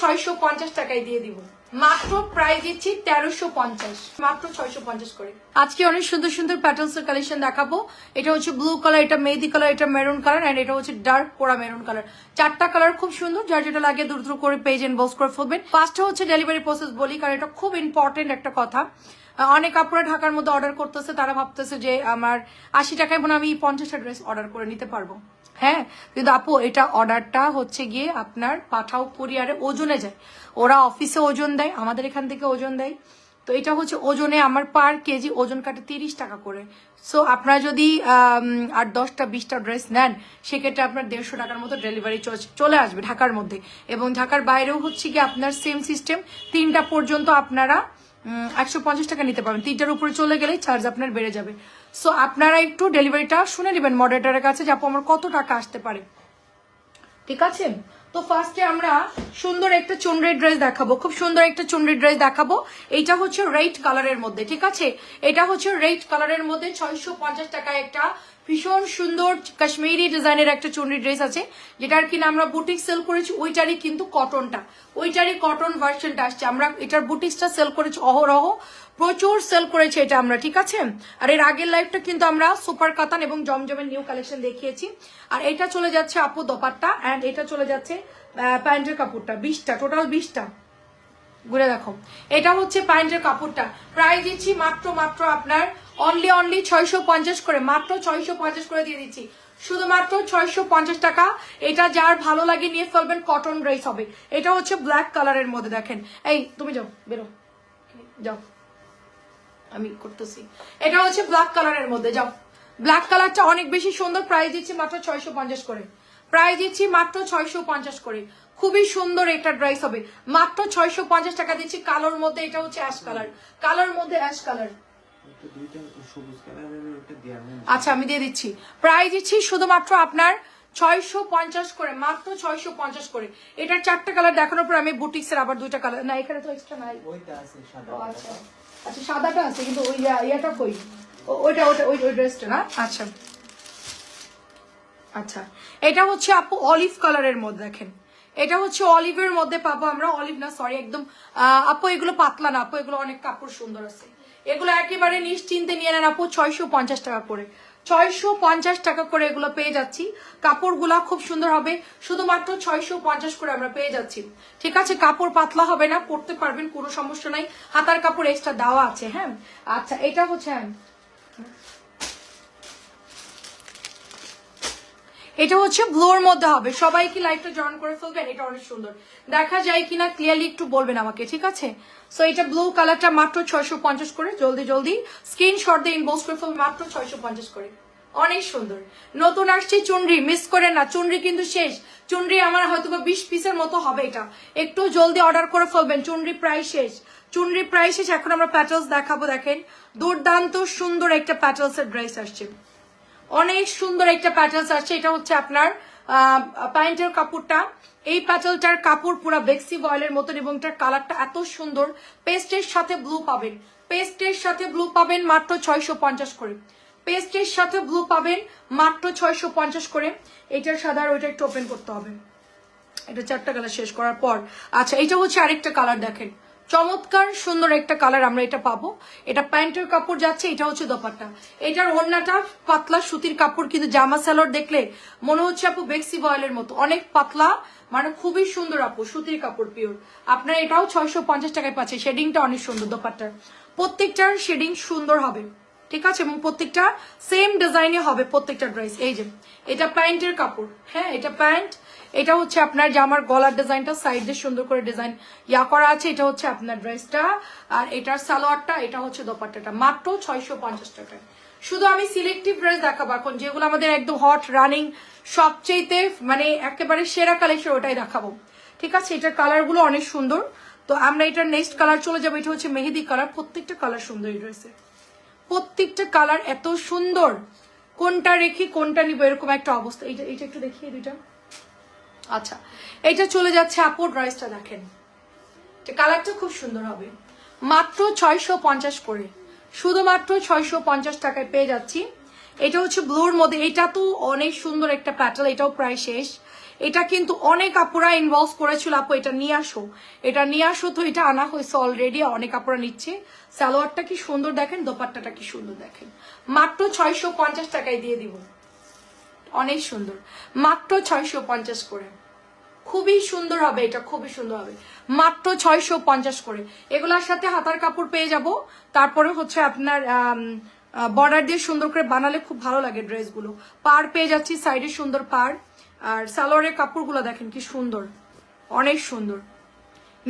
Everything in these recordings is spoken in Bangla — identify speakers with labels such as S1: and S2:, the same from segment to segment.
S1: ছয়শো পঞ্চাশ টাকায় দিয়ে দিব। মাত্র প্রাইস দিচ্ছি তেরোশো পঞ্চাশ। মাত্র ছয়শো পঞ্চাশ করে। আজকে অনেক সুন্দর সুন্দর প্যাটার্নস এর কালেকশন দেখাবো। এটা হচ্ছে ব্লু কালার এটা মেহেদি কালার এটা মেরুন কালার এন্ড এটা হচ্ছে ডার্ক পোড়া মেরুন কালার চারটা কালার খুব সুন্দর। যার যেটা লাগে দ্রুত করে পেজ এন্ড বক্স করে ফেলবেন। ফার্স্টটা হচ্ছে ডেলিভারি প্রসেস বলি, কারণ এটা খুব ইম্পর্টেন্ট একটা কথা। অনেক আপুরা ঢাকার মধ্যে অর্ডার করতেছে, তারা ভাবতেছে যে আমার আশি টাকায় মনে আমি পঞ্চাশটা ড্রেস অর্ডার করে নিতে পারব। হ্যাঁ কিন্তু আপু, এটা অর্ডারটা হচ্ছে গিয়ে আপনার পাঠাও কুরিয়ারে ওজনে যায়। ওরা অফিসে ওজন দেয়, আমাদের এখান থেকে ওজন দেয়। তো এটা হচ্ছে ওজনে আমার পার কেজি ওজন কাটে তিরিশ টাকা করে। সো আপনারা যদি আর দশটা, বিশটা ড্রেস নেন, সেক্ষেত্রে আপনার দেড়শো টাকার মতো ডেলিভারি চলে আসবে ঢাকার মধ্যে। এবং ঢাকার বাইরেও হচ্ছে কি আপনার সেম সিস্টেম তিনটা পর্যন্ত আপনারা একশো পঞ্চাশ টাকা নিতে পারবেন। তিনটার উপরে চলে গেলেই চার্জ আপনার বেড়ে যাবে। সো আপনারা একটু ডেলিভারিটা শুনে নেবেন মডারেটারের কাছে যে, আপু, আমার কত টাকা আসতে পারে? ঠিক আছে? তো ফার্স্টে আমরা সুন্দর একটা চুনরি ড্রেস দেখাবো। খুব সুন্দর একটা চুনরি ড্রেস দেখাবো। এইটা হচ্ছে রেড কালারের মধ্যে, ঠিক আছে? এটা হচ্ছে রেড কালারের মধ্যে ছয়শো পঞ্চাশ টাকায় একটা ভীষণ সুন্দর কাশ্মীরি ডিজাইনের একটা চুনরি ড্রেস আছে, যেটার কিনা আমরা বুটিক সেল করেছি, ওইটারই কিন্তু কটনটা ওইটারই কটন ভার্সনটা আসছে। আমরা এটার বুটিক্সটা সেল করেছি অহরহ। প্রচুর সেল করেছে এটা আমরা, ঠিক আছে? আর এর আগের লাইফটা কিন্তু আমরা সুপার কাতান এবং জমজমের নিউ কালেকশন দেখিয়েছি। আর এটা চলে যাচ্ছে আপু দোপাট্টা অ্যান্ড এটা চলে যাচ্ছে প্যান্টের কাপড়টা, বিশটা টোটাল বিশটা। ঘুরে দেখো। এটা হচ্ছে প্যান্টের কাপড়টা। প্রায় দিচ্ছি মাত্র মাত্র আপনার অনলি অনলি ছয়শো পঞ্চাশ করে, মাত্র ছয়শো পঞ্চাশ করে দিয়ে দিচ্ছি। শুধুমাত্র ছয়শো পঞ্চাশ টাকা। এটা যার ভালো লাগে নিয়ে ফেলবেন কটন ড্রেস হবে। এটা হচ্ছে ব্ল্যাক কালারের মধ্যে দেখেন। এই, তুমি যাও, বেরো। যাও। আমি করতেছি। এটা হচ্ছে ব্ল্যাক কালারের মধ্যে যাও। ব্ল্যাক কালারটা অনেক বেশি সুন্দর প্রাইস দিচ্ছি মাত্র ছয়শো পঞ্চাশ করে। প্রাইস দিচ্ছি মাত্র ছয়শো পঞ্চাশ করে। খুবই সুন্দর একটা ড্রেস হবে। মাত্র ছয়শো পঞ্চাশ টাকা দিচ্ছি কালোর মধ্যে এটা হচ্ছে অ্যাশ কালার কালোর মধ্যে অ্যাশ কালার আচ্ছা আমি দিয়ে দিচ্ছি। প্রাইস দিচ্ছি শুধুমাত্র আপনার ছয়শো পঞ্চাশ করে মাত্র ছয়শো পঞ্চাশ করে। এটার চারটা কালার দেখানোর পর আমি বুটিক্সের আবার দুইটা কালার না এখানে তো এক্সট্রা নাই। আচ্ছা। আচ্ছা সাদাটা আছে, কিন্তু ওই ইয়াটা কই? ওইটা ওইটা ওই ওই ড্রেসটা না? আচ্ছা। আচ্ছা। এটা হচ্ছে আপু অলিভ কালারের মধ্যে, দেখেন। এটা হচ্ছে অলিভের মধ্যে পাবো আমরা। অলিভ না সরি একদম আপু, এগুলো পাতলা না। আপু, এগুলো অনেক কাপড় সুন্দর আছে। এগুলো একেবারে নিশ্চিন্তে নিয়ে নেন আপু, ছয়শো পঞ্চাশ টাকা করে। ছয়শো পঞ্চাশ টাকা করে এগুলো পেয়ে যাচ্ছি। কাপড়গুলা খুব সুন্দর হবে। শুধুমাত্র ছয়শো পঞ্চাশ করে আমরা পেয়ে যাচ্ছি। ঠিক আছে, কাপড় পাতলা হবে না, পরতে পারবেন, কোনো সমস্যা নাই। হাতার কাপড় এক্সট্রা দেওয়া আছে হ্যাঁ? আচ্ছা এটা হচ্ছে এটা হচ্ছে ব্লোর মধ্যে হবে। সবাই কি লাইভটা জয়েন করে ফেলবেন? এটা অনেক সুন্দর। দেখা যায় কিনা ক্লিয়ারলি একটু বলবেন আমাকে, ঠিক আছে? সো এটা ব্লু কালারটা মাত্র ছয়শো পঞ্চাশ করে। জলদি জলদি। স্ক্রিনশট দিয়ে ইনবক্স করে ফেলবেন মাত্র ছয়শো পঞ্চাশ করে। অনেক সুন্দর। নতুন আসছে চুনরি মিস করে না। চুনরি কিন্তু শেষ। চুনরি আমার হয়তো বা বিশ পিসের মতো হবে এটা। একটু জলদি অর্ডার করে ফেলবেন। চুনরি প্রায় শেষ। চুনরি প্রায় শেষ। এখন আমরা প্যাটেলস দেখাবো, দেখেন। দুর্দান্ত সুন্দর একটা প্যাটেলস এর ড্রেস আসছে। অনেক সুন্দর একটা প্যাটার্ন আসছে এটা হচ্ছে আপনার প্যান্টের কাপড়টা। এই প্যাটেলটার কাপড় পুরো বেক্সি বয়েলের মতন এবং এটার কালারটা এত সুন্দর। পেস্টের সাথে ব্লু পাবেন। পেস্টের সাথে ব্লু পাবেন মাত্র ছয়শো পঞ্চাশ করে। পেস্টের সাথে ব্লু পাবেন মাত্র ছয়শো পঞ্চাশ করে। এটার সাদা আর ওইটা একটু ওপেন করতে হবে। এটা চারটা কালার শেষ করার পর। আচ্ছা এটা হচ্ছে আরেকটা কালার দেখেন। চমৎকার, সুন্দর একটা কালার আমরা এটা পাবো। এটা প্যান্টের কাপড় যাচ্ছে, এটা হচ্ছে দোপাট্টা। এটার ওড়নাটা পাতলা সুতির কাপড়, কিন্তু জামা সালোয়ার দেখলে মনে হচ্ছে আপু বেক্সি বয়েলের মতো। অনেক পাতলা মানে খুবই সুন্দর আপু, সুতির কাপড় পিওর আপনার এটাও ছয়শো পঞ্চাশ টাকায় পাচ্ছে, শেডিংটা অনেক সুন্দর দোপাট্টার। প্রত্যেকটার শেডিং সুন্দর হবে, ঠিক আছে? এবং প্রত্যেকটা সেম ডিজাইনে হবে প্রত্যেকটা ড্রেস এই যে, এটা প্যান্টের কাপড় হ্যাঁ? এটা প্যান্ট এটা হচ্ছে আপনার জামার গলার ডিজাইনটা সাইড দিয়ে সুন্দর করে ডিজাইন ইয়া করা আছে, এটা হচ্ছে আপনার ড্রেসটা আর এটার সালোয়ারটা, এটা হচ্ছে দোপাট্টাটা। মাত্র ছয়শো পঞ্চাশ টাকায়। শুধু আমি সিলেক্টিভ ড্রেস দেখাবো এখন, যেগুলো আমাদের একদম হট রানিং সবচেয়েতে মানে একেবারে সেরা কালেকশন ওটাই দেখাবো। ঠিক আছে? এটার কালারগুলো অনেক সুন্দর। তো আমরা এটার নেক্সট কালার চলে যাব। এটা হচ্ছে মেহেদি কালার প্রত্যেকটা কালার সুন্দর এই ড্রেসের প্রত্যেকটা কালার এত সুন্দর। কোনটা রেখে কোনটা নিব, এরকম একটা অবস্থা। এইটা এটা একটু দেখি দুইটা আচ্ছা এটা চলে যাচ্ছে, আপু ড্রেসটা দেখেন। কালারটা খুব সুন্দর হবে। মাত্র ছয়শো পঞ্চাশ করে। শুধুমাত্র ছয়শো পঞ্চাশ টাকায় পেয়ে যাচ্ছি। এটা হচ্ছে ব্লুর মধ্যে। এটা তো অনেক সুন্দর একটা প্যাটার্ন এটাও প্রায় শেষ। এটা কিন্তু অনেক আপুরা ইনভলভ করেছিল, আপু, এটা নিয়ে আসো। এটা নিয়ে আসো তো এটা আনা হয়েছে অলরেডি অনেক আপুরা নিচ্ছে। সালোয়ারটা কি সুন্দর দেখেন, দোপাট্টাটা কি সুন্দর দেখেন। মাত্র ছয়শো পঞ্চাশ টাকায় দিয়ে দিব। অনেক সুন্দর। মাত্র ছয়শো পঞ্চাশ করে। খুবই সুন্দর হবে এটা, খুবই সুন্দর হবে। মাত্র ছয়শো পঞ্চাশ করে। এগুলার সাথে হাতার কাপড় পেয়ে যাব। তারপরে হচ্ছে আপনার বর্ডার দিয়ে সুন্দর করে বানালে খুব ভালো লাগে ড্রেসগুলো। পার পেয়ে যাচ্ছি সাইডে সুন্দর পার আর সালোয়ারের কাপড়গুলো দেখেন কি সুন্দর। অনেক সুন্দর।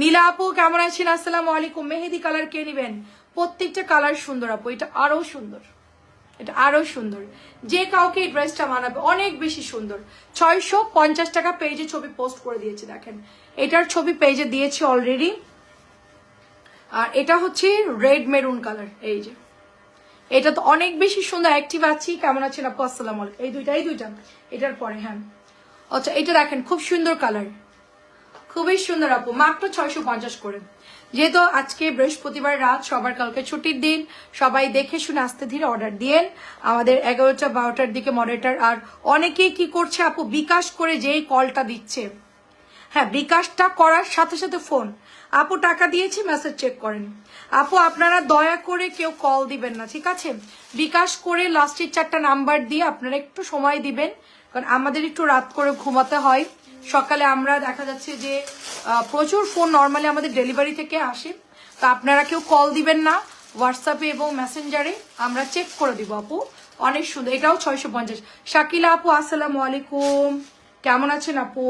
S1: নীলা আপু, কেমন আছেন? আসসালামু আলাইকুম। মেহেদি কালার কে নিবেন? প্রত্যেকটা কালার সুন্দর আপু, এটা আরও সুন্দর। এটা আরও সুন্দর। যে কাউকে এই ড্রেসটা মানাবে, অনেক বেশি সুন্দর। ছয়শো পঞ্চাশ টাকা পেজে ছবি পোস্ট করে দিয়েছে, দেখেন। এটার ছবি পেজে দিয়েছি অলরেডি আর এটা হচ্ছে রেড মেরুন কালার এই যে। এটা তো অনেক বেশি সুন্দর অ্যাক্টিভ আছি, কেমন আছেন আপু? আসসালাম এই দুইটা এই দুইটা। এটার পরে হ্যাঁ। আচ্ছা এটা দেখেন, খুব সুন্দর কালার খুবই সুন্দর আপু, মাত্র ছয়শো পঞ্চাশ করে। যেহেতু আজকে বৃহস্পতিবার রাত, সবার কালকে ছুটির দিন, সবাই দেখে শুনে আস্তে ধীরে অর্ডার দিয়েন। আমাদের এগারোটা বারোটার দিকে মডারেটার আর অনেকেই কি করছে আপু? বিকাশ করে যেই কলটা দিচ্ছে। হ্যাঁ বিকাশটা করার সাথে সাথে ফোন আপু টাকা দিয়েছি মেসেজ চেক করেন। আপু, আপনারা দয়া করে কেউ কল দিবেন না, ঠিক আছে? বিকাশ করে লাস্টের চারটা নাম্বার দিয়ে আপনারা একটু সময় দিবেন, কারণ আমাদের একটু রাত করে ঘুমাতে হয়। সকালে আমরা দেখা যাচ্ছে যে প্রচুর ফোন নর্মালি আমাদের ডেলিভারি থেকে আসে। তা আপনারা কেউ কল দিবেন না হোয়াটসঅ্যাপে এবং মেসেঞ্জারে আমরা চেক করে দিব, আপু। অনেক সুন্দর, এটাও ছয়শো পঞ্চাশ। শাকিলা আপু, আসসালামু আলাইকুম। কেমন আছেন আপু?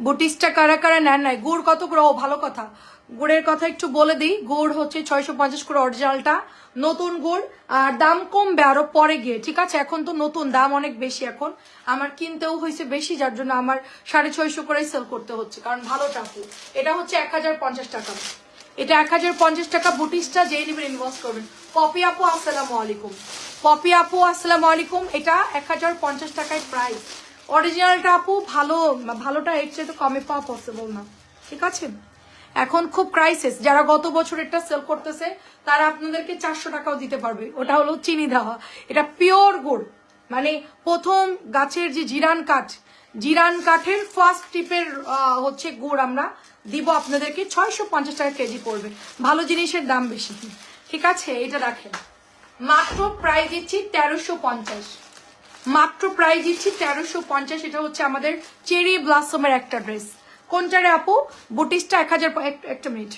S1: বুটিসটা কারা কারা নেন নাই? গুড় কত করে ও, ভালো কথা। গুড়ের কথা একটু বলে দিই। গুড় হচ্ছে ছয়শো পঞ্চাশ করে অরিজিনালটা নতুন গুড়, আর দাম কমবে আরও পরে গিয়ে, ঠিক আছে? এখন তো নতুন, দাম অনেক বেশি এখন। আমার কিনতেও হয়েছে বেশি, যার জন্য আমার সাড়ে ছয়শো করেই সেল করতে হচ্ছে, কারণ ভালো টাকু এটা হচ্ছে এক হাজার পঞ্চাশ টাকা। এটা এক হাজার পঞ্চাশ টাকা বুটিসটা যেই নেবেন ইনভেস্ট করবেন। পপি আপু, আসসালামু আলাইকুম। পপি আপু, আসসালামু আলাইকুম। এটা এক হাজার পঞ্চাশ টাকায় প্রাইস অরিজিনালটা আপু ভালো, ভালোটা এর চেয়ে তো কমে পাওয়া পসিবল না। ঠিক আছে? এখন খুব ক্রাইসিস যারা গত বছর এটা সেল করতেছে, তারা আপনাদেরকে চারশো টাকাও দিতে পারবে। ওটা হলো চিনি দেওয়া। এটা পিওর গুড়। মানে প্রথম গাছের যে জিরান কাঠ, জিরান কাঠের ফার্স্ট টিপের হচ্ছে গুড় আমরা দিব আপনাদেরকে ছয়শো পঞ্চাশ টাকা কেজি পড়বে। ভালো জিনিসের দাম বেশি। ঠিক আছে? এটা রাখেন। মাত্র প্রাইস দিচ্ছি তেরোশো পঞ্চাশ। মাত্র প্রাইস দিচ্ছি তেরোশো পঞ্চাশ এটা হচ্ছে আমাদের চেরি ব্লাসমের একটা ড্রেস কোনটারে আপু? বুটিসটা এক হাজার একটা মিনিট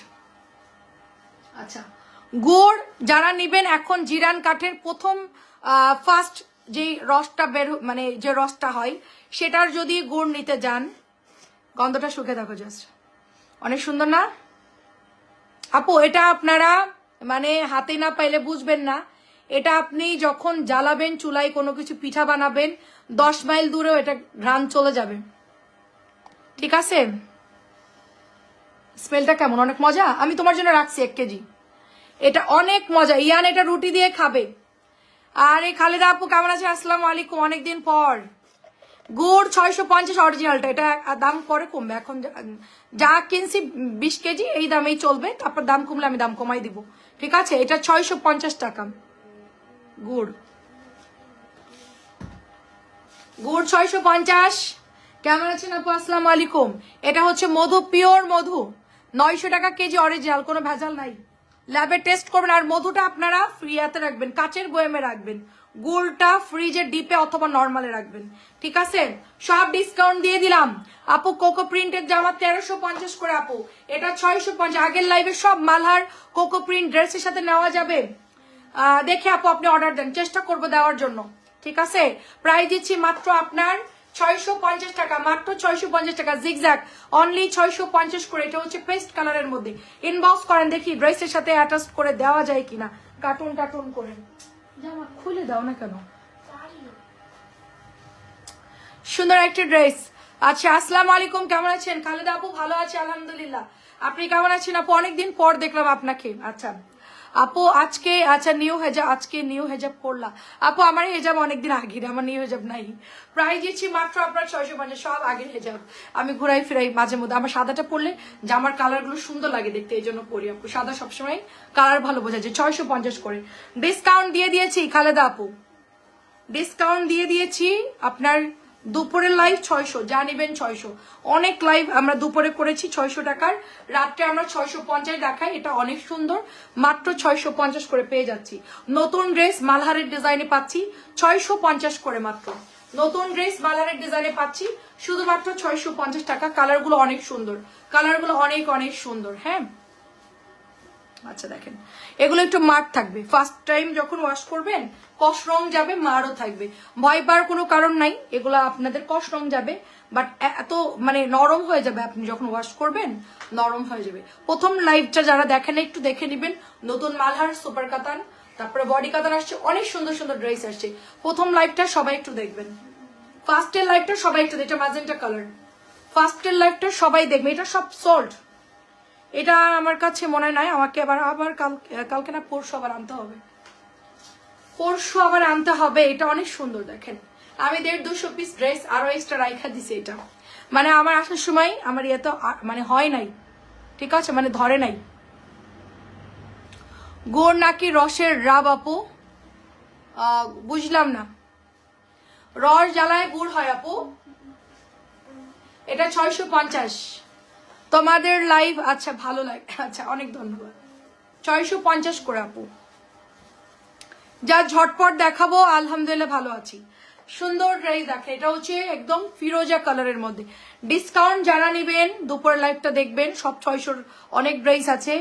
S1: আচ্ছা। গুড় যারা নেবেন এখন জিরান কাঠের প্রথম ফার্স্ট যে রসটা বের মানে যে রসটা হয় সেটার যদি গুড় নিতে যান গন্ধটা শুকে দেখো জাস্ট অনেক সুন্দর না? আপু এটা আপনারা মানে হাতে না পাইলে বুঝবেন না। এটা আপনি যখন জ্বালাবেন চুলায় কোনো কিছু পিঠা বানাবেন, দশ মাইল দূরেও এটা ঘ্রাণ চলে যাবে। ঠিক আছে? স্মেলটা কেমন? অনেক মজা? আমি তোমার জন্য রাখছি এক কেজি। এটা অনেক মজা। ইয়ান এটা রুটি দিয়ে খাবে। আর এই খালেদা আপু, কেমন আছে আসসালামু আলাইকুম। অনেকদিন পর। গুড় ছয়শো পঞ্চাশ অরিজিনালটা এটা দাম পরে কমবে। এখন যা- কিনছি বিশ কেজি, এই দামেই চলবে। তারপর দাম কমলে আমি দাম কমাই দিব। ঠিক আছে? এটা ছয়শো পঞ্চাশ টাকা। গুড়। গুড় ছয়শো পঞ্চাশ। কেমন আছেন আপু? আসসালামু আলাইকুম। এটা হচ্ছে মধু, পিওর মধু। নয়শো টাকা কেজি অরিজিনাল কোনো ভেজাল নাই। ল্যাবে টেস্ট করবেন আর মধুটা আপনারা ফ্রি হাতে রাখবেন, কাচের বয়ামে রাখবেন। গুড়টা ফ্রিজের ডিপে অথবা নর্মালে রাখবেন। ঠিক আছে? সব ডিসকাউন্ট দিয়ে দিলাম। আপু কোকো প্রিন্টের জামা তেরোশো পঞ্চাশ করে আপু। এটা ছয়শো পঞ্চাশ। আগের লাইভে সব মালহার কোকো প্রিন্ট ড্রেসের সাথে নেওয়া যাবে। দেখে আপু আপনি অর্ডার দেন। চেষ্টা করব দেওয়ার জন্য। ঠিক আছে? প্রাইস দিচ্ছি মাত্র আপনার ছয়শো পঞ্চাশ টাকা। মাত্র ছয়শো পঞ্চাশ টাকা। জিগজ্যাক অনলি ছয়শো পঞ্চাশ করে। এটা হচ্ছে পেস্ট কালারের মধ্যে। ইনবক্স করেন দেখি ড্রেসের সাথে অ্যাটাচ করে দেওয়া যায় কিনা। কার্টুন টাটুন করে জামা খুলে দাও না কেন? সুন্দর একটা ড্রেস আচ্ছা আসসালামু আলাইকুম। কেমন আছেন? খালেদা আপু ভালো আছে, আলহামদুলিল্লাহ। আপনি কেমন আছেন আপু? অনেকদিন পর দেখলাম আপনাকে। আচ্ছা। আপু, আজকে আচ্ছা নিউ হেজাব আজকে নিউ হেজাব পড়লা আপু, আমার হেজাব অনেকদিন আগের, আমার নিউ হেজাব নাই। প্রায় দিচ্ছি মাত্র আপনার ছয়শো পঞ্চাশ সব আগের হেজাব আমি ঘুরাই ফিরাই মাঝে মধ্যে। আমার সাদাটা পরলে জামার কালারগুলো সুন্দর লাগে দেখতে, এই জন্য পরি আপু। সাদা সবসময় কালার ভালো বোঝা যায় ছয়শো পঞ্চাশ করে। ডিসকাউন্ট দিয়ে দিয়েছি, খালেদা আপু। ডিসকাউন্ট দিয়ে দিয়েছি আপনার দুপুরের লাইভ ছয়শো, যা নিবেন ছয়শো। অনেক লাইভ আমরা দুপুরে করেছি ছয়শো টাকার, রাত্রে আমরা ছয়শো পঞ্চাশ দেখাই, এটা অনেক সুন্দর। মাত্র ছয়শো পঞ্চাশ করে পেয়ে যাচ্ছি। নতুন ড্রেস মালহারের ডিজাইনে পাচ্ছি ছয়শো পঞ্চাশ করে মাত্র। নতুন ড্রেস মালহারের ডিজাইনে পাচ্ছি শুধুমাত্র ছয়শো পঞ্চাশ টাকা। কালারগুলো অনেক সুন্দর। কালারগুলো অনেক অনেক সুন্দর হ্যাঁ? আচ্ছা দেখেন। এগুলো একটু মার থাকবে। ফার্স্ট টাইম যখন ওয়াশ করবেন, কষ রং যাবে, মারও থাকবে। ভয় পাওয়ার কোনো কারণ নাই, এগুলো আপনাদের কষ রং যাবে বাট এত মানে নরম হয়ে যাবে আপনি যখন ওয়াশ করবেন, নরম হয়ে যাবে। প্রথম লাইভটা যারা দেখেন, একটু দেখে নেবেন। নতুন মালহার সুপার কাতান, তারপরে বডি কাতান আসছে, অনেক সুন্দর সুন্দর ড্রেস আসছে। প্রথম লাইভটা সবাই একটু দেখবেন। ফার্স্টের লাইভটা সবাই একটু এটা ম্যাজেন্টা কালার ফার্স্টের লাইভটা সবাই দেখবে এটা সব সোল্ড এটা আমার কাছে মনে নাই, আমাকে আবার আবার কাল, কালকে না পরশু আবার আনতে হবে। পরশু আবার আনতে হবে, এটা অনেক সুন্দর, দেখেন। আমি দেড় দুশো পিস ড্রেস আরও এক্সট্রা রাইখা দিছি এটা। মানে আমার আসার সময় আমার ইয়ে তো মানে হয় নাই। ঠিক আছে? মানে ধরে নাই। গোড় নাকি রসের রাব আপু? বুঝলাম না। রস জ্বালায় গুড় হয় আপু? এটা ছয়শো পঞ্চাশ। তোমাদের লাইভ আচ্ছা ভালো লাগে আচ্ছা অনেক ধন্যবাদ। ছয়শো পঞ্চাশ করে আপু। যা ঝটপট দেখাবো, আলহামদুলিল্লাহ ভালো আছি। সুন্দর ড্রেস দেখে, এটা হচ্ছে একদম ফিরোজা কালারের মধ্যে। ডিসকাউন্ট যারা নেবেন, দুপুর লাইভটা দেখবেন, সব ছয়শোর অনেক ড্রেস আছে।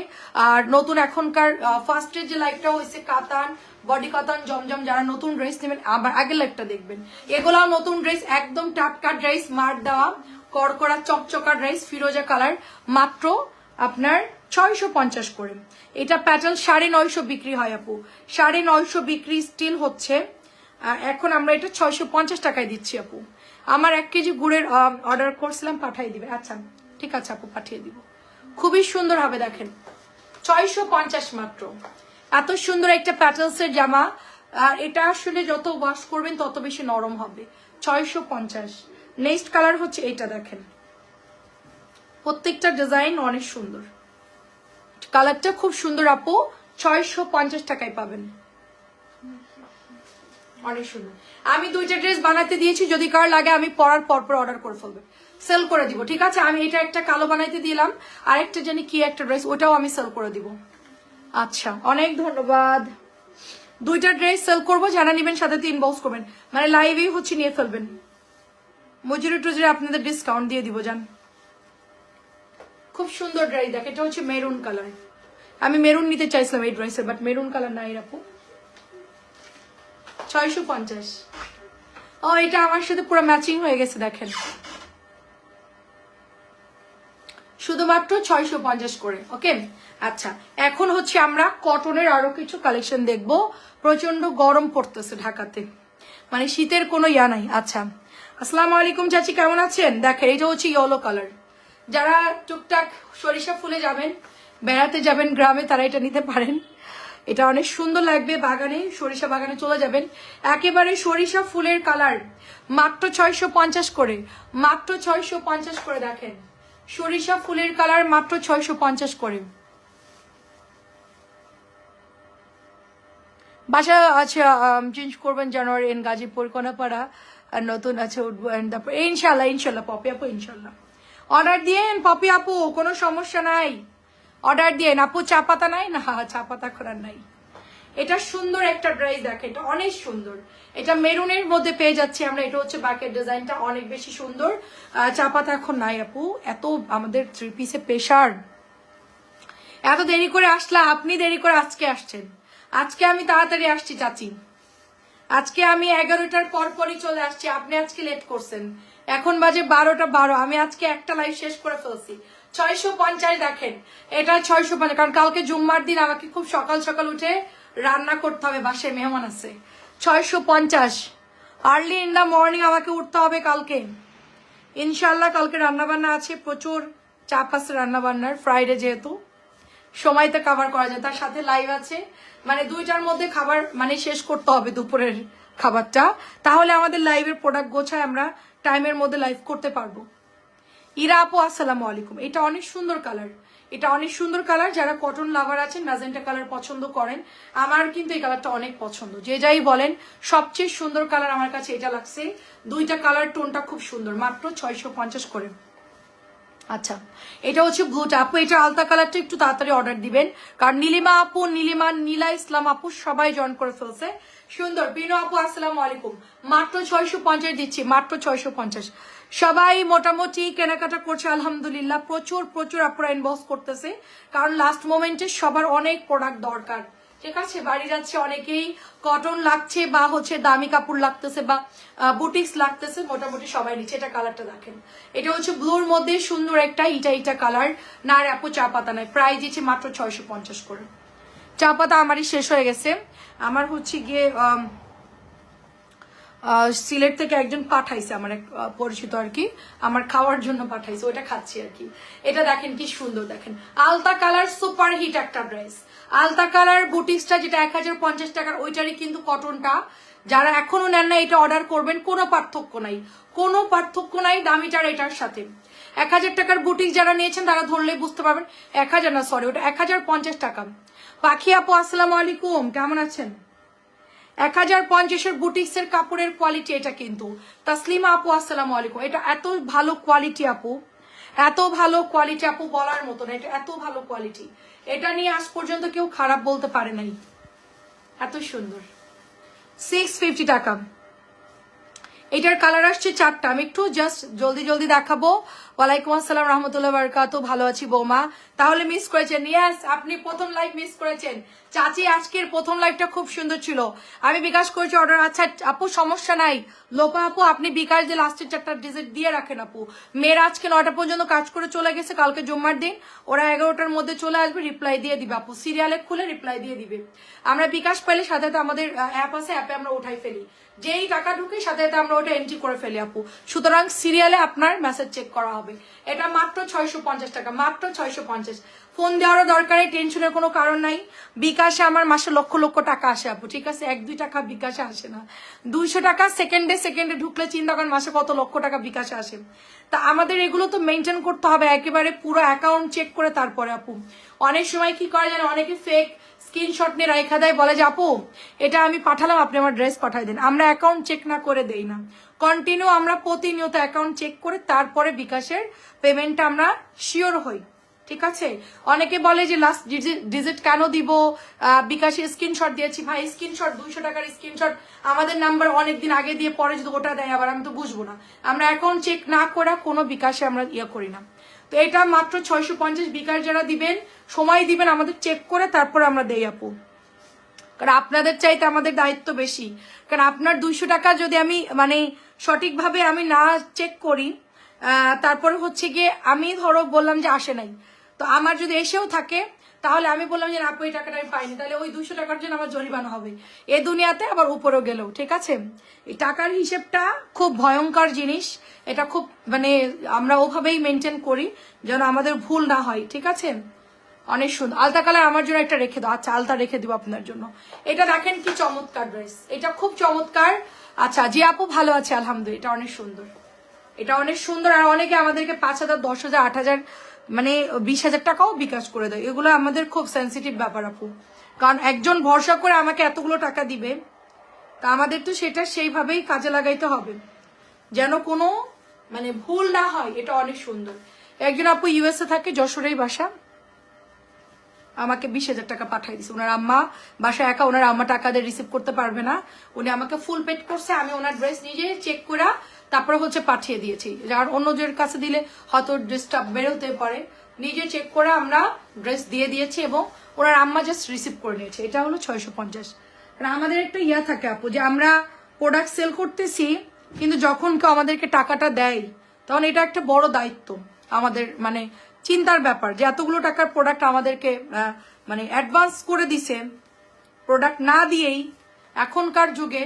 S1: আর নতুন এখনকার ফার্স্টের যে লাইভটা হয়েছে, কাতান বডি কাতান, জমজম, যারা নতুন ড্রেস নেবেন, আবার আগের লাইভটা দেখবেন। এগুলাও নতুন ড্রেস একদম টাটকা ড্রেস মার দেওয়া কড়কড়া চকচকা ড্রেস ফিরোজা কালার মাত্র আপনার ছয়শো পঞ্চাশ করে। এটা প্যাটার্ন সাড়ে নয়শো বিক্রি হয় আপু। সাড়ে নয়শো বিক্রি স্টিল হচ্ছে। এখন আমরা এটা ছয়শো পঞ্চাশ টাকায় দিচ্ছি আপু। আমার এক কেজি গুড়ের অর্ডার করছিলাম, পাঠিয়ে দিবে। আচ্ছা ঠিক আছে আপু, পাঠিয়ে দিব। খুবই সুন্দর হবে, দেখেন। ছয়শো পঞ্চাশ মাত্র। এত সুন্দর একটা প্যাটার্নসের জামা। আর এটা আসলে যত ওয়াশ করবেন, তত বেশি নরম হবে। ছয়শো পঞ্চাশ। নেক্সট কালার হচ্ছে এটা দেখেন। প্রত্যেকটা ডিজাইন অনেক সুন্দর। কালারটা খুব সুন্দর আপু, ছয়শো পঞ্চাশ টাকায় পাবেন। অনেক সুন্দর। আমি দুইটা ড্রেস বানাতে দিয়েছি, যদি কার লাগে আমি পরার পর পর অর্ডার করে ফেলবে। সেল করে দিব, ঠিক আছে? আমি এটা একটা কালো বানাইতে দিলাম। আর একটা জানি কি একটা ড্রেস ওটাও আমি সেল করে দিব। আচ্ছা অনেক ধন্যবাদ। দুইটা ড্রেস সেল করব, যারা নেবেন সাথে তিন বক্স করবেন। মানে লাইভেই হচ্ছে নিয়ে ফেলবেন। মজুরি টুজুরি আপনাদের ডিসকাউন্ট দিয়ে দিব যান খুব সুন্দর ড্রাই দেখ এটা হচ্ছে মেরুন কালার আমি মেরুন নিতে চাইছিলাম এই ড্রেসের বাট মেরুন কালার নাই রাখো ছয়শো পঞ্চাশ। ও, এটা আমার সাথে পুরো ম্যাচিং হয়ে গেছে, দেখেন। শুধুমাত্র ছয়শো পঞ্চাশ করে ওকে আচ্ছা এখন হচ্ছে আমরা কটনের আরও কিছু কালেকশন দেখব। প্রচণ্ড গরম পড়তেছে ঢাকাতে। মানে শীতের কোনো ইয়া নাই। আচ্ছা আসসালামু আলাইকুম চাচি, কেমন আছেন? দেখেন এটা হচ্ছে ইয়েলো কালার যারা টুকটাক সরিষা ফুলে যাবেন, বেড়াতে যাবেন গ্রামে, তারা এটা নিতে পারেন। এটা অনেক সুন্দর লাগবে, বাগানে, সরিষা বাগানে চলে যাবেন। একেবারে সরিষা ফুলের কালার মাত্র ছয়শো পঞ্চাশ করে। মাত্র ছয়শো পঞ্চাশ করে দেখেন। সরিষা ফুলের কালার মাত্র ছয়শো পঞ্চাশ করে। বাসা আছে চেঞ্জ করবেন জানুয়ারি, এন, গাজীপুর, কোনাপাড়া। আর নতুন আছে উঠবো এন্ড তারপর ইনশাল্লাহ ইনশাল্লাহ পপি আপু ইনশাল্লাহ অর্ডার দিয়েন, পপি আপু, কোনো সমস্যা নাই। অর্ডার দিয়েন, আপু, চা পাতা নাই? না, চা পাতা করার নাই। এটা সুন্দর একটা ড্রেস দেখে, এটা অনেক সুন্দর। এটা মেরুনের মধ্যে পেয়ে যাচ্ছি আমরা, এটা হচ্ছে বাকের ডিজাইনটা, অনেক বেশি সুন্দর। চা পাতা এখন নাই আপু, এত আমাদের থ্রি পিসে প্রেশার এত দেরি করে আসলা, আপনি দেরি করে আজকে আসছেন। আজকে আমি তাড়াতাড়ি আসছি, চাচি। আজকে আমি এগারোটার পর পরই চলে আসছি। আপনি আজকে লেট করছেন। এখন বাজে বারোটা বারো। আমি আজকে একটা লাইভ শেষ করে ফেলছি। ছয়শো পঞ্চাশ দেখেন। এটা ছয়শো পঞ্চাশ। কারণ কালকে জুম্মার দিন আমাকে খুব সকাল সকাল উঠে রান্না করতে হবে। বাসে মেহমান আছে। ছয়শো পঞ্চাশ। আর্লি ইন দ্য মর্নিং আমাকে উঠতে হবে কালকে। ইনশাল্লাহ কালকে রান্নাবান্না আছে। প্রচুর চাপ আছে রান্নাবান্নার। ফ্রাইডে যেহেতু। সময়তে কাভার করা যায়। তার সাথে লাইভ আছে। মানে দুইটার মধ্যে খাবার মানে শেষ করতে হবে দুপুরের খাবারটা। তাহলে আমাদের লাইভের প্রোডাক্ট গোছায় আমরা টাইমের মধ্যে লাইভ করতে পারব। ইরা আপু, আসসালামু আলাইকুম। এটা অনেক সুন্দর কালার এটা অনেক সুন্দর কালার যারা কটন লাভার আছেন ম্যাজেন্টা কালার পছন্দ করেন, আমার কিন্তু এই কালারটা অনেক পছন্দ। যে যাই বলেন, সবচেয়ে সুন্দর কালার আমার কাছে এটা লাগছে। দুইটা কালার টোনটা খুব সুন্দর। মাত্র ছয়শো পঞ্চাশ করে। আচ্ছা এটা হচ্ছে ব্লুটা আপু, এটা আলতা কালারটা একটু তাড়াতাড়ি অর্ডার দিবেন। কারণ নীলিমা আপু, নীলিমা, নীলা ইসলাম আপু সবাই জয়েন করে ফেলছে। সুন্দর বিনু আপু, আসসালামু আলাইকুম। মাত্র ছয়শো পঞ্চাশ দিচ্ছি, মাত্র ছয়শো পঞ্চাশ। সবাই মোটামুটি কেনাকাটা করছে, আলহামদুলিল্লাহ। প্রচুর প্রচুর আপুরা ইনবক্স করতেছে। কারণ লাস্ট মোমেন্টে সবার অনেক প্রোডাক্ট দরকার। ঠিক আছে, বাড়ি যাচ্ছে অনেকেই কটন লাগছে বা হচ্ছে দামি কাপড় লাগতেছে বা বুটিক্স লাগতেছে, মোটামুটি সবাই নিচ্ছে, এটা কালারটা দেখেন। এটা হচ্ছে ব্লুর মধ্যে সুন্দর একটা ইটা ইটা কালার না আর এপো চা পাতা নয় প্রায় দিচ্ছে মাত্র ছয়শো পঞ্চাশ করে। চা পাতা আমারই শেষ হয়ে গেছে। আমার হচ্ছে গিয়ে সিলেট থেকে একজন পাঠাইছে আমার এক পরিচিত আর কি। আমার খাওয়ার জন্য পাঠাইছে ওটা খাচ্ছি আর কি। এটা দেখেন কি সুন্দর দেখেন। আলতা কালার সুপার হিট একটা ড্রেস। আলতা কালার বুটিক্সটা যেটা এক হাজার পঞ্চাশ টাকার, ওইটারই কিন্তু কটনটা। যারা এখনও নেন না এটা অর্ডার করবেন, কোনো পার্থক্য নাই। কোনো পার্থক্য নাই দামিটার এটার সাথে। এক হাজার টাকার বুটিক যারা নিয়েছেন, তারা ধরলে বুঝতে পারবেন। এক হাজার না সরি ওটা এক হাজার পঞ্চাশ টাকা। পাখি আপু, আসসালামু আলাইকুম, কেমন আছেন? এক হাজার পঞ্চাশের বুটিক্সের কাপড়ের কোয়ালিটি এটা কিন্তু। তাসলিমা আপু, আসসালামু আলাইকুম। এটা এত ভালো কোয়ালিটি আপু। এত ভালো কোয়ালিটি আপু বলার মতো না, এটা এত ভালো কোয়ালিটি এটা নিয়ে আজ পর্যন্ত কেউ খারাপ বলতে পারে নাই। এত সুন্দর। সিক্স ফিফটি টাকা। এটার কালার আসছে চারটা। আমি একটু জাস্ট জলদি জলদি দেখাবো। ওয়ালাইকুম আসসালাম, রহমতুল্লাহ বারকাত। ভালো আছি বৌমা। তাহলে মিস করেছেন। ইয়াস আপনি প্রথম লাইভ মিস করেছেন। চাচি, আজকের প্রথম লাইভটা খুব সুন্দর ছিল। আমি বিকাশ করেছি অর্ডার আচ্ছা আপু, সমস্যা নাই। লোপা আপু, আপনি বিকাশ যে লাস্টের চারটা ডিজিট দিয়ে রাখেন আপু। মেয়েরা আজকে নয়টা পর্যন্ত কাজ করে চলে গেছে। কালকে জুম্মার দিন। ওরা এগারোটার মধ্যে চলে আসবে রিপ্লাই দিয়ে দিবে আপু। সিরিয়ালে খুলে রিপ্লাই দিয়ে দিবে। আমরা বিকাশ পাইলে সাথে সাথে আমাদের অ্যাপ আছে। অ্যাপে আমরা উঠাই ফেলি। যেই টাকা ঢুকে সাথে সাথে আমরা ওটা এন্ট্রি করে ফেলি, আপু। সুতরাং সিরিয়ালে আপনার মেসেজ চেক করা হবে। এটা মাত্র ছয়শো পঞ্চাশ টাকা, মাত্র ছয়শো পঞ্চাশ। ফোন দেওয়ারও দরকার টেনশনের কোনো কারণ নাই। বিকাশে আমার মাসে লক্ষ লক্ষ টাকা আসে, আপু, ঠিক আছে? এক, দুই টাকা বিকাশে আসে না। দুইশো টাকা সেকেন্ডে সেকেন্ডে ঢুকলে চিন্তা করেন মাসে কত লক্ষ টাকা বিকাশে আসে। তা আমাদের এগুলো তো মেনটেন করতে হবে, একেবারে পুরো অ্যাকাউন্ট চেক করে তারপরে, আপু। অনেক সময় কি করা জানে অনেকে ফেক স্ক্রিনশট নিয়ে রেখা দেয়, বলে যে, আপু, এটা আমি পাঠালাম, আপনি আমার ড্রেস পাঠাই দেন। আমরা অ্যাকাউন্ট চেক না করে দেই না। কন্টিনিউ আমরা প্রতিনিয়ত অ্যাকাউন্ট চেক করে তারপরে বিকাশের পেমেন্টটা আমরা শিওর হই। ঠিক আছে? অনেকে বলে যে, লাস্ট ডিজিট কেন দিব? বিকাশে স্ক্রিনশট দিয়েছি। ভাই, স্ক্রিনশট, দুইশো টাকার স্ক্রিনশট। আমাদের নাম্বার অনেকদিন আগে দিয়ে পরে যদি ওটা দেয়, আবার আমি তো বুঝব না। আমরা অ্যাকাউন্ট চেক না করা কোনো বিকাশে আমরা ইয়ে করি না। তো এটা মাত্র ছয়শো পঞ্চাশ বিকাশ যারা দিবেন, সময় দিবেন আমাদের চেক করে তারপর আমরা দেই আপু। কারণ আপনাদের চাইতে আমাদের দায়িত্ব বেশি। কারণ আপনার দুইশো টাকা যদি আমি মানে সঠিকভাবে আমি না চেক করি তারপরে হচ্ছে গিয়ে আমি ধরো বললাম যে আসে নাই। তো আমার যদি এসেও থাকে তাহলে আমি বললাম যে আপু, এই টাকাটা আমি পাইনি। তাহলে ওই দুশো টাকার জন্য আমার জরিমানা হবে। এ দুনিয়াতে আবার উপরেও গেলেও, ঠিক আছে? এই টাকার হিসেবটা খুব ভয়ঙ্কর জিনিস। এটা খুব মানে আমরা ওভাবেই মেনটেন করি যেন আমাদের ভুল না হয়, ঠিক আছে? অনেক সুন্দর আলতা কালার আমার জন্য একটা রেখে দাও। আচ্ছা আলতা রেখে দিব আপনার জন্য। এটা দেখেন কি চমৎকার ড্রেস এটা খুব চমৎকার। আচ্ছা জি আপু, ভালো আছে, আলহামদুলিল্লাহ। এটা অনেক সুন্দর। এটা অনেক সুন্দর। আর অনেকে আমাদেরকে পাঁচ হাজার, দশ হাজার, আট হাজার মানে বিশ হাজার টাকাও বিকাশ করে দেয়। এগুলো আমাদের খুব সেন্সিটিভ ব্যাপার আপু। কারণ একজন ভরসা করে আমাকে এতগুলো টাকা দিবে, তা আমাদের তো সেটা সেইভাবেই কাজে লাগাইতে হবে। যেন কোনো মানে ভুল না হয়, এটা অনেক সুন্দর। একজন আপু ইউএসএ থাকে, যশোরেই বাসা। আমাকে বিশ হাজার টাকা পাঠাই দিছে। ওনার আম্মা বাসায় একা, ওনার আম্মা টাকা দিয়ে রিসিভ করতে পারবে না। উনি আমাকে ফুল পেড করছে, আমি ওনার ড্রেস নিজে চেক করে তারপরে হচ্ছে পাঠিয়ে দিয়েছি। আর অন্যদের কাছে দিলে হয়তো ড্রেসটা বেরোতে পারে। নিজে চেক করে আমরা ড্রেস দিয়ে দিয়েছি এবং ওনার আম্মা জাস্ট রিসিভ করে নিয়েছে। এটা হলো ছয়শো পঞ্চাশ। কারণ আমাদের একটা ইয়া থাকে আপু, যে আমরা প্রোডাক্ট সেল করতেছি, কিন্তু যখন কেউ আমাদেরকে টাকাটা দেয়, তখন এটা একটা বড় দায়িত্ব আমাদের মানে চিন্তার ব্যাপার যে এতগুলো টাকার প্রোডাক্ট আমাদেরকে মানে অ্যাডভান্স করে দিছে। প্রোডাক্ট না দিয়েই এখনকার যুগে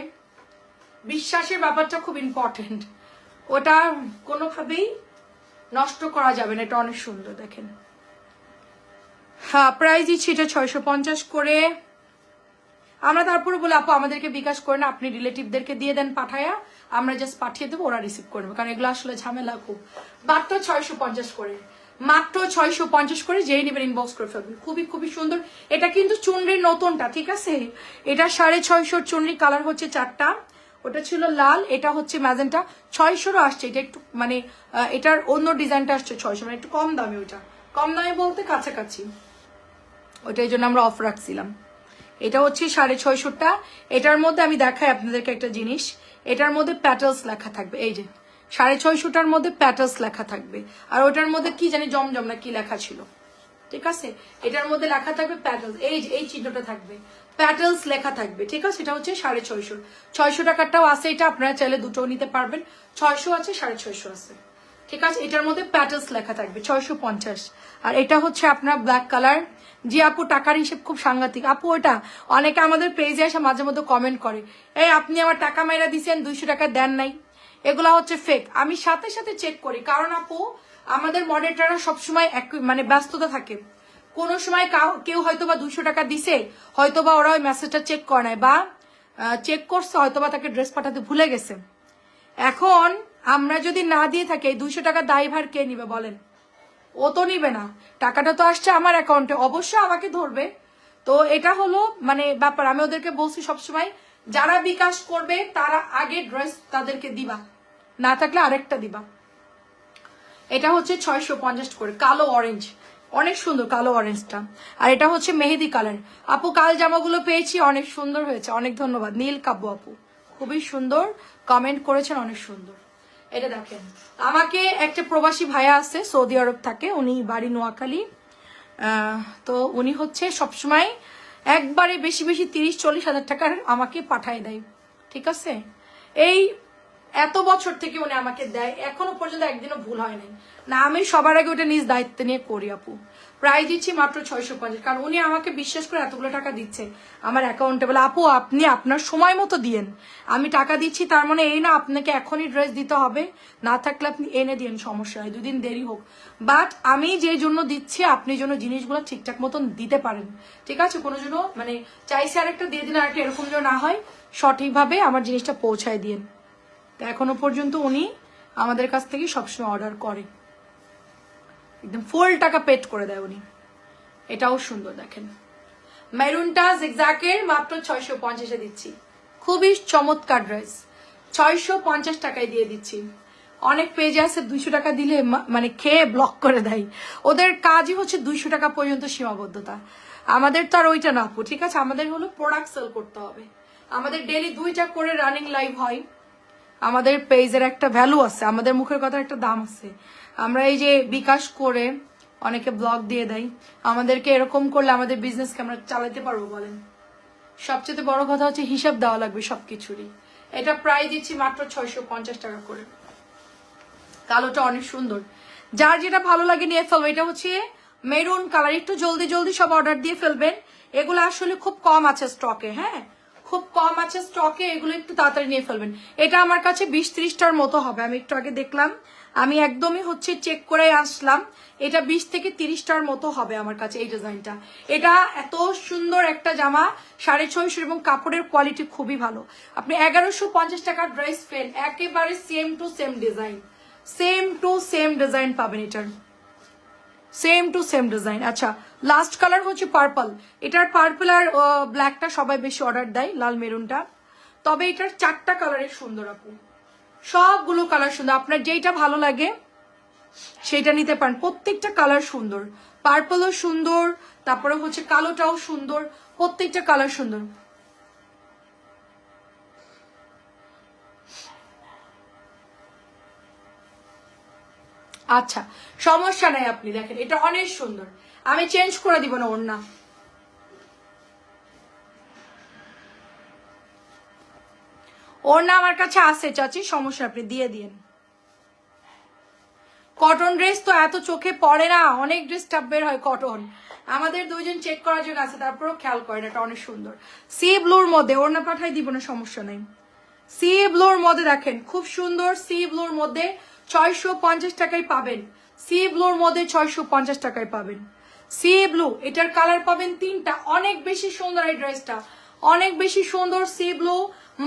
S1: বিশ্বাসের ব্যাপারটা খুব ইম্পর্টেন্ট ওটা কোনোভাবেই নষ্ট করা যাবে না, এটা অনেক সুন্দর, দেখেন। হ্যাঁ প্রাইস দিচ্ছি এটা ছয়শো পঞ্চাশ করে। আমরা তারপরে বলে, আপু, আমাদেরকে বিকাশ করে না, আপনি রিলেটিভদেরকে দিয়ে দেন পাঠায়া, আমরা জাস্ট পাঠিয়ে দেবো, ওরা রিসিভ করবে কারণ এগুলো আসলে ঝামেলা খুব। মাত্র ছয়শো পঞ্চাশ করে। মাত্র ছয়শো পঞ্চাশ করে যেই নেবেন ইনবক্স করে ফেলবেন। খুবই খুবই সুন্দর। এটা কিন্তু চুনরির নতুনটা, ঠিক আছে? এটা সাড়ে ছয়শোর চুনরি কালার হচ্ছে চারটা। ওটা ছিল লাল, এটা হচ্ছে ম্যাজেন্টা। ছয়শোরও আসছে, এটা একটু মানে এটার অন্য ডিজাইনটা আসছে ছয়শো মানে একটু কম দামে ওটা। কম দামে বলতে কাছাকাছি। ওটা এই জন্য আমরা অফ রাখছিলাম। এটা হচ্ছে সাড়ে ছয়শোটা এটার মধ্যে আমি দেখাই আপনাদেরকে একটা জিনিস। এটার মধ্যে প্যাটেলস লেখা থাকবে, এই যে, সাড়ে ছয়শোটার মধ্যে প্যাটেলস লেখা থাকবে। আর ওটার মধ্যে কি জানি জমজম না কি লেখা ছিল। ঠিক আছে? এটার মধ্যে লেখা থাকবে প্যাটেলস এই যে, এই চিহ্নটা থাকবে। প্যাটেলস লেখা থাকবে, ঠিক আছে? এটা হচ্ছে সাড়ে ছয়শো। ছয়শো টাকারটাও আছে এটা, আপনারা চাইলে দুটো নিতে পারবেন। ছয়শো আছে, সাড়ে ছয়শো আছে, ঠিক আছে? এটার মধ্যে প্যাটেলস লেখা থাকবে, ছয়শো পঞ্চাশ। আর এটা হচ্ছে আপনার ব্ল্যাক কালার জি আপু, টাকার হিসেব খুব সাংঘাতিক। আপু, ওটা অনেকে আমাদের পেজে এসে মাঝে মধ্যে কমেন্ট করে। এই আপনি আমার টাকা মাইরা দিছেন, দুইশো টাকা দেন নাই। এগুলা হচ্ছে ফেক আমি সাথে সাথে চেক করি। কারণ আপু, আমাদের মডেলটারা সবসময় এক মানে ব্যস্ততা থাকে। কোনো সময় কাউ- হয়তো বা দুইশো টাকা দিছে হয়তো বা ওরা ওই মেসেজটা চেক করে নাই বা চেক করছে হয়তো বা তাকে ড্রেস পাঠাতে ভুলে গেছে। এখন আমরা যদি না দিয়ে থাকি, এই দুইশো টাকা দায়ভার কে নিবে বলেন? ও তো নিবে না। টাকাটা তো আসছে আমার অ্যাকাউন্টে অবশ্যই আমাকে ধরবে। তো এটা হলো মানে ব্যাপার, আমি ওদেরকে বলছি সবসময়, যারা বিকাশ করবে, তারা আগে ড্রেস তাদেরকে দিবা। না থাকলে আরেকটা দিবা। এটা হচ্ছে ছয়শো পঞ্চাশ করে, কালো অরেঞ্জ অনেক সুন্দর, কালো অরেঞ্জটা আর এটা হচ্ছে মেহেদি কালার। আপু, কাল জামাগুলো পেয়েছি, অনেক সুন্দর হয়েছে। অনেক ধন্যবাদ। নীল কাব্য আপু, খুবই সুন্দর। কমেন্ট করেছেন, অনেক সুন্দর। এটা দেখেন, আমাকে একটা প্রবাসী ভাইয়া আছে, সৌদি আরব থাকে, উনি বাড়ি নোয়াখালী। তো উনি হচ্ছে সবসময় একবারে বেশি বেশি তিরিশ, চল্লিশ হাজার টাকার আমাকে পাঠায় দেয়। ঠিক আছে? এই এত বছর থেকে উনি আমাকে দেয়, এখনও পর্যন্ত একদিনও ভুল হয় নাই না, আমি সবার আগে ওটা নিজ দায়িত্ব নিয়ে করি, আপু। প্রায় দিচ্ছি মাত্র ছয়শো পঞ্চাশ, কারণ উনি আমাকে বিশ্বাস করে এতগুলো টাকা দিচ্ছে আমার অ্যাকাউন্টে বলে, আপু, আপনি আপনার সময় মতো দিয়েন। আমি টাকা দিচ্ছি, তার মানে এই না, আপনাকে এখনই ড্রেস দিতে হবে। না থাকলে আপনি এনে দিন সমস্যা হয়, দুদিন দেরি হোক। বাট আমি যে জন্য দিচ্ছি, আপনি যেন জিনিসগুলো ঠিকঠাক মতন দিতে পারেন। ঠিক আছে? কোনো জন্য মানে চাইছি আরেকটা দিয়ে দিন আরেকটা এরকম যেন না হয়, সঠিকভাবে আমার জিনিসটা পৌঁছায় দিন তো এখনও পর্যন্ত উনি আমাদের কাছ থেকে সবসময় অর্ডার করে। একদম ফুল টাকা পেড করে দেয় উনি। এটাও সুন্দর, দেখেন। মেরুনটা জিগজাকের মাত্র ছয়শো পঞ্চাশে দিচ্ছি। খুবই চমৎকার ড্রেস ছয়শো পঞ্চাশ টাকায় দিয়ে দিচ্ছি। অনেক পেজে আছে দুইশো টাকা দিলে মানে খেয়ে ব্লক করে দেয়। ওদের কাজই হচ্ছে দুইশো টাকা পর্যন্ত সীমাবদ্ধতা। আমাদের তো আর ওইটা না ঠিক আছে? আমাদের হলো প্রোডাক্ট সেল করতে হবে। আমাদের ডেলি দুইটা করে রানিং লাইভ হয়। আমাদের পেজের একটা ভ্যালু আছে, আমাদের মুখের কথা একটা দাম আছে। আমরা এই যে বিকাশ করে অনেকে ব্লগ দিয়ে দেয়, আমাদেরকে এরকম করলে আমাদের বিজনেসকে আমরা চালাতে পারব বলেন? সবচেয়ে বড় কথা হচ্ছে হিসাব দেওয়া লাগবে সবকিছুরই। এটা প্রায় দিচ্ছি মাত্র ছয়শো পঞ্চাশ টাকা করে। কালোটা অনেক সুন্দর। যার যেটা ভালো লাগে নিয়ে ফেলব, এটা হচ্ছে মেরুন কালার একটু জলদি জলদি সব অর্ডার দিয়ে ফেলবেন। এগুলো আসলে খুব কম আছে স্টকে হ্যাঁ? খুব কম আছে স্টকে এগুলো একটু তাড়াতাড়ি নিয়ে ফেলবেন। এটা আমার কাছে বিশ ত্রিশটার মতো হবে, আমি একটু আগে দেখলাম। আমি একদমই হচ্ছে চেক করে আসলাম, এটা বিশ থেকে তিরিশটার মতো হবে আমার কাছে এই ডিজাইনটা। এটা এত সুন্দর একটা জামা, সাড়ে ছয়শো এবং কাপড়ের কোয়ালিটি খুবই ভালো। আপনি এগারোশো পঞ্চাশ টাকার ড্রেস ফেন একেবারে same to same design same to same design পাবেন এটার। সেম টু সেম ডিজাইন আচ্ছা। লাস্ট কালার হচ্ছে পার্পল এটার পার্পল আর ব্ল্যাকটা সবাই বেশি অর্ডার দেয়, লাল মেরুনটা। তবে এটার চারটা কালারের সুন্দর আপু। সবগুলো কালার সুন্দর। আপনার যেইটা ভালো লাগে সেটা নিতে পারেন। প্রত্যেকটা কালার সুন্দর। পার্পলও সুন্দর, তারপরে হচ্ছে কালোটাও সুন্দর, প্রত্যেকটা কালার সুন্দর। আচ্ছা সমস্যা নাই আপনি দেখেন, এটা অনেক সুন্দর। আমি চেঞ্জ করে দিব না ওর না ওর না আমার কাছে আছে, চাচি, সমস্যা আপনি দিয়ে দিন। কটন ড্রেস তো এত চোখে পড়ে না, অনেক ড্রেস বের হয় কটন আমাদের দুইজন চেক করার জন্য আছে, তারপরেও খেয়াল করেন, এটা অনেক সুন্দর। সি ব্লুর মধ্যে ওর না পাঠাই দিব না, সমস্যা নেই। সি ব্লুর মধ্যে দেখেন, খুব সুন্দর সি ব্লুর মধ্যে ছয়শো পঞ্চাশ টাকায় পাবেন। সি ব্লুর মধ্যে ছয়শো পঞ্চাশ টাকায় পাবেন। সি ব্লু, এটার কালার পাবেন তিনটা। অনেক বেশি সুন্দর এই ড্রেসটা। অনেক বেশি সুন্দর সি ব্লু,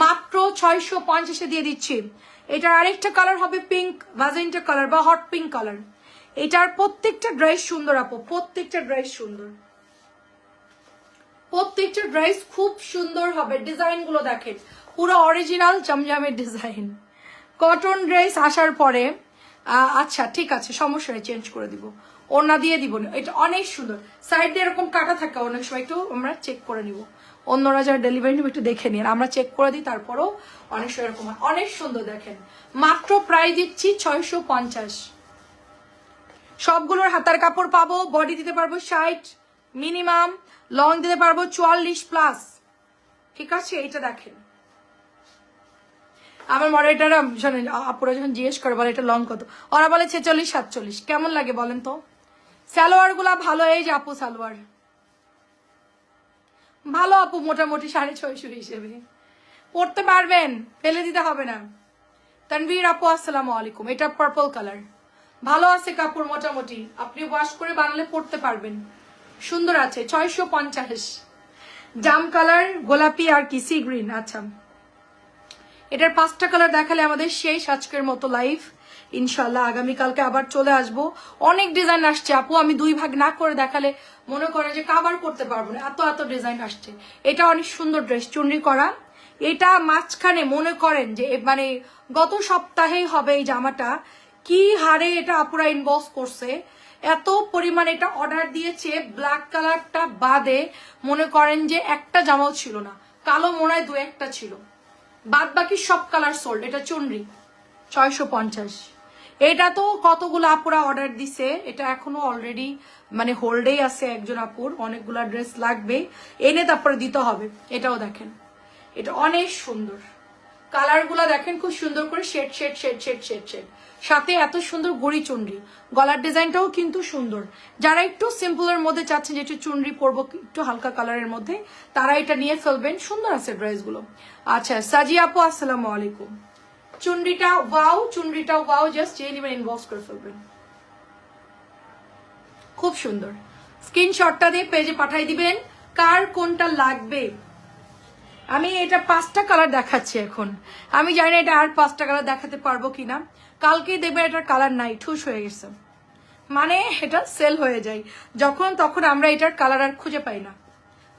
S1: মাত্র ছয়শো পঞ্চাশে দিয়ে দিচ্ছি। এটার আরেকটা কালার হবে পিঙ্ক ভাজেন্টা কালার বা হট পিঙ্ক কালার। এটার প্রত্যেকটা ড্রেস সুন্দর আপু, প্রত্যেকটা ড্রেস সুন্দর। প্রত্যেকটা ড্রেস খুব সুন্দর হবে ডিজাইনগুলো দেখেন। পুরো অরিজিনাল জমজমের ডিজাইন। কটন ড্রেস আসার পরে আচ্ছা ঠিক আছে, সমস্যা চেঞ্জ করে দিব। ওনা দিয়ে দিব। এটা অনেক সুন্দর। সাইড দিয়ে এরকম কাটা থাকে অনেক সময়। একটু আমরা চেক করে নিব। অন্যরা যারা ডেলিভারি নেবে একটু দেখে নিন। আমরা চেক করে দিই, তারপরেও অনেক সময় এরকম হয়। অনেক সুন্দর দেখেন। মাত্র প্রায় দিচ্ছি ছয়শো পঞ্চাশ। সবগুলোর হাতার কাপড় পাবো বডি দিতে পারব ষাট মিনিমাম লং দিতে পারব চুয়াল্লিশ প্লাস ঠিক আছে? এটা দেখেন। আমার শোনেন আ- আপুরা যখন জিজ্ঞেস করে বলে এটা লং কত? ওরা বলে ছেচল্লিশ, সাতচল্লিশ। কেমন লাগে বলেন তো? সালোয়ারগুলা ভালো, এই যে আপু সালোয়ার। ভালো আপু, মোটামুটি সাড়ে ছয়শো হিসেবে। পড়তে পারবেন, ফেলে দিতে হবে না। তানভীর আপু, আসসালামু আলাইকুম। এটা পার্পল কালার ভালো আছে কাপড় মোটামুটি। আপনি ওয়াশ করে বানালে পড়তে পারবেন। সুন্দর আছে, ছয়শো পঞ্চাশ। জাম কালার গোলাপি আর কি সি গ্রিন আচ্ছা। এটার পাঁচটা কালার দেখালে আমাদের শেষ আজকের মতো লাইফ ইনশাল্লাহ আগামীকালকে আবার চলে আসব। অনেক ডিজাইন আসছে আপু, আমি দুই ভাগ না করে দেখালে মনে করে যে কাভার করতে পারব না। এত এত ডিজাইন আসছে। এটা অনেক সুন্দর ড্রেস চুনরি করা। এটা মাঝখানে মনে করেন যে মানে গত সপ্তাহেই হবে এই জামাটা। কি হারে এটা আপুরা ইনবক্স করছে। এত পরিমাণ এটা অর্ডার দিয়েছে ব্ল্যাক কালারটা বাদে মনে করেন যে একটা জামাও ছিল না। কালো হয় দু একটা ছিল। বাদ বাকি সব কালার সোল্ড এটা চুনরি ছয়শো পঞ্চাশ। এটা তো কতগুলো আপুরা অর্ডার দিছে, এটা এখনও অলরেডি মানে হোল্ডেই আছে একজন আপুর, অনেকগুলা ড্রেস লাগবে। এনে তারপরে দিতে হবে, এটাও দেখেন। এটা অনেক সুন্দর। কালারগুলো দেখেন খুব সুন্দর করে shade shade shade shade shade shade. সাথে এত সুন্দর গড়ি চুনরি। গলার ডিজাইনটাও কিন্তু সুন্দর। যারা একটু সিম্পলের মধ্যে চাচ্ছেন যে একটু চুনরি পরবো, একটু হালকা কালারের মধ্যে, তারা এটা নিয়ে ফেলবেন। সুন্দর আছে ড্রেসগুলো আচ্ছা সাজি আপু, আসসালামু আলাইকুম। চুনরিটা ওয়াও চুনরিটা ওয়াও জাস্ট যে নেবেন ইনবক্স করে ফেলবেন খুব সুন্দর। স্ক্রিনশটটা দিয়ে পেজে পাঠাই দিবেন, কার কোনটা লাগবে। আমি এটা পাঁচটা কালার দেখাচ্ছি এখন। আমি জানি না এটা আর পাঁচটা কালার দেখাতে পারব কিনা। কালকেই দেখবেন এটার কালার নাই, ঠুস হয়ে গেছে। মানে এটা সেল হয়ে যায়। যখন তখন আমরা এটার কালার আর খুঁজে পাই না।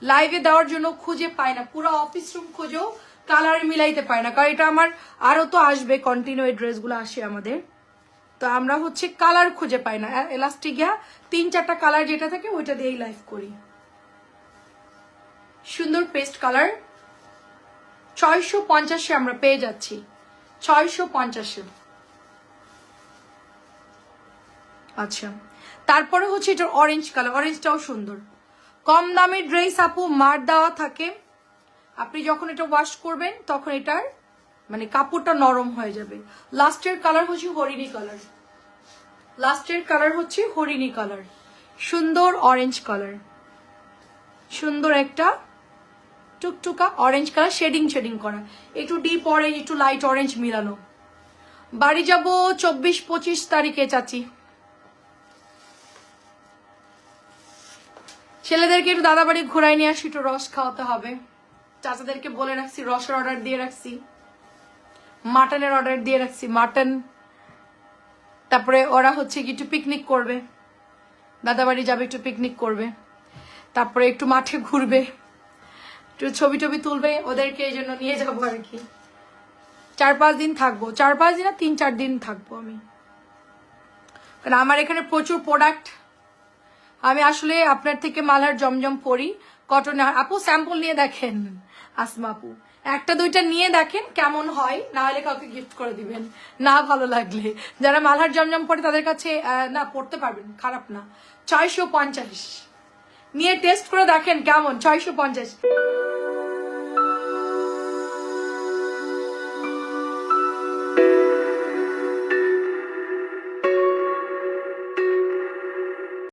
S1: লাইভে দেওয়ার জন্য খুঁজে পাই না। পুরো অফিস রুম খুঁজেও কালার মিলাইতে পাই না, কারণ এটা আমার আরও তো আসবে কন্টিনিউ এই ড্রেসগুলো আসে আমাদের। তো আমরা হচ্ছে কালার খুঁজে পাই না এলাস্টিকিয়া তিন চারটা কালার যেটা থাকে ওইটা দিয়েই লাইভ করি। সুন্দর পেস্ট কালার ছয়শো পঞ্চাশে আমরা পেয়ে যাচ্ছি, ছয়শো পঞ্চাশে। আচ্ছা তারপরে হচ্ছে এটা অরেঞ্জ কালার অরেঞ্জটাও সুন্দর। কম দামের ড্রেস আপু মার দেওয়া থাকে। আপনি যখন এটা ওয়াশ করবেন, তখন এটার মানে কাপড়টা নরম হয়ে যাবে। লাস্টের কালার হচ্ছে হরিণী কালার লাস্টের কালার হচ্ছে হরিণী কালার সুন্দর অরেঞ্জ কালার সুন্দর একটা টুকটুকা অরেঞ্জ কালার শেডিং শেডিং করা। একটু ডিপ অরেঞ্জ একটু লাইট অরেঞ্জ মিলানো। বাড়ি যাব চব্বিশ পঁচিশ তারিখে, চাচি। ছেলেদেরকে একটু দাদা বাড়ি ঘুরাই নিয়ে আসি, একটু রস খাওয়াতে হবে। চাচাদেরকে বলে রাখছি, রসের অর্ডার দিয়ে রাখছি, মাটনের অর্ডার দিয়ে রাখছি, মাটন। তারপরে ওরা হচ্ছে কি একটু পিকনিক করবে দাদা বাড়ি যাবে, একটু পিকনিক করবে, তারপরে একটু মাঠে ঘুরবে, একটু ছবি টবি তুলবে, ওদেরকে এই জন্য নিয়ে যাব আর কি। চার পাঁচ দিন থাকব, চার পাঁচ দিন না, তিন চার দিন থাকব আমি। কারণ আমার এখানে প্রচুর প্রোডাক্ট আমি আসলে আপনার থেকে মালহার জমজম পরি কটন আপু স্যাম্পল নিয়ে দেখেন। আসমা আপু একটা দুইটা নিয়ে দেখেন কেমন হয়, না হলে কাউকে গিফট করে দিবেন। না ভালো লাগলে। যারা মালহার জমজম পড়ে তাদের কাছে না, পড়তে পারবেন, খারাপ না। ছয়শো পঞ্চাশ। নিয়ে টেস্ট করে দেখেন কেমন, ছয়শো পঞ্চাশ।